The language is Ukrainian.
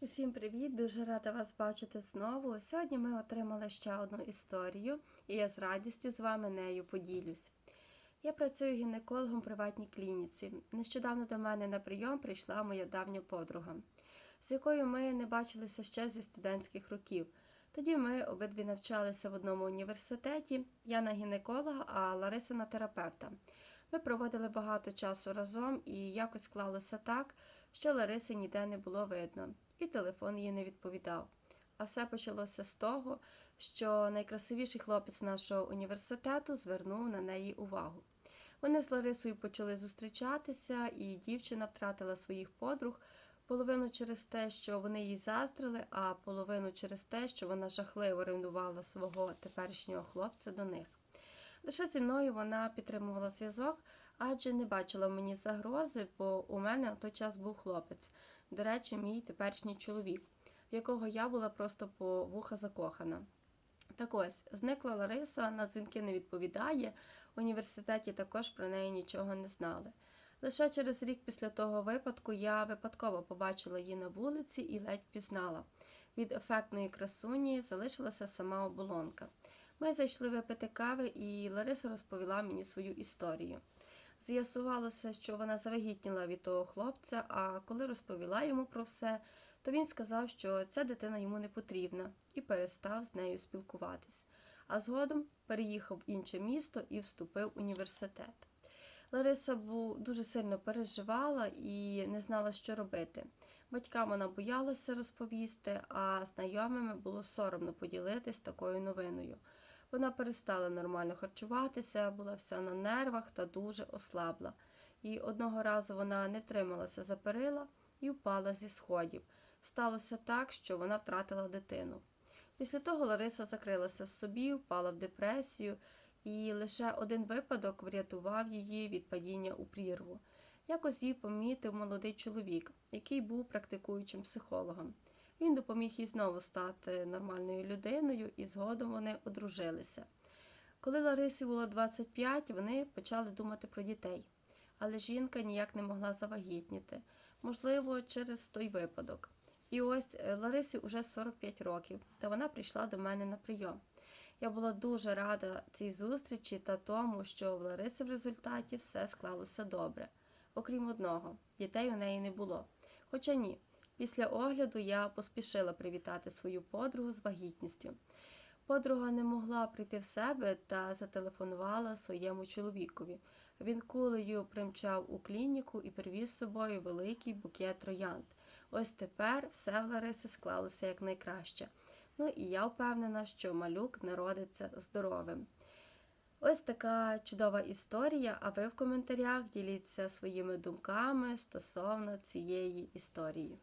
Усім привіт! Дуже рада вас бачити знову. Сьогодні ми отримали ще одну історію, і я з радістю з вами нею поділюсь. Я працюю гінекологом в приватній клініці. Нещодавно до мене на прийом прийшла моя давня подруга, з якою ми не бачилися ще зі студентських років. Тоді ми обидві навчалися в одному університеті. Я на гінеколога, а Лариса на терапевта. Ми проводили багато часу разом, і якось склалося так, що Лариси ніде не було видно, і телефон їй не відповідав. А все почалося з того, що найкрасивіший хлопець нашого університету звернув на неї увагу. Вони з Ларисою почали зустрічатися, і дівчина втратила своїх подруг половину через те, що вони їй заздрили, а половину через те, що вона жахливо ревнувала свого теперішнього хлопця до них. Лише зі мною вона підтримувала зв'язок, адже не бачила мені загрози, бо у мене на той час був хлопець, до речі, мій теперішній чоловік, в якого я була просто по вуха закохана. Так ось, зникла Лариса, на дзвінки не відповідає, в університеті також про неї нічого не знали. Лише через рік після того випадку я випадково побачила її на вулиці і ледь пізнала. Від ефектної красуні залишилася сама оболонка. Ми зайшли випити кави, і Лариса розповіла мені свою історію. З'ясувалося, що вона завагітніла від того хлопця, а коли розповіла йому про все, то він сказав, що ця дитина йому не потрібна, і перестав з нею спілкуватись. А згодом переїхав в інше місто і вступив в університет. Лариса дуже сильно переживала і не знала, що робити. Батькам вона боялася розповісти, а знайомими було соромно поділитись такою новиною. Вона перестала нормально харчуватися, була вся на нервах та дуже ослабла. І одного разу вона не втрималася за перила і впала зі сходів. Сталося так, що вона втратила дитину. Після того Лариса закрилася в собі, впала в депресію, і лише один випадок врятував її від падіння у прірву. Якось її помітив молодий чоловік, який був практикуючим психологом. Він допоміг їй знову стати нормальною людиною, і згодом вони одружилися. Коли Ларисі було 25, вони почали думати про дітей, але жінка ніяк не могла завагітніти, можливо, через той випадок. І ось Ларисі вже 45 років, та вона прийшла до мене на прийом. Я була дуже рада цій зустрічі та тому, що в Лариси в результаті все склалося добре. Окрім одного, дітей у неї не було. Хоча ні, після огляду я поспішила привітати свою подругу з вагітністю. Подруга не могла прийти в себе та зателефонувала своєму чоловікові. Він кулею примчав у клініку і привіз з собою великий букет троянд. Ось тепер все в Лариси склалося якнайкраще. Ну і я впевнена, що малюк народиться здоровим. Ось така чудова історія. А ви в коментарях діліться своїми думками стосовно цієї історії.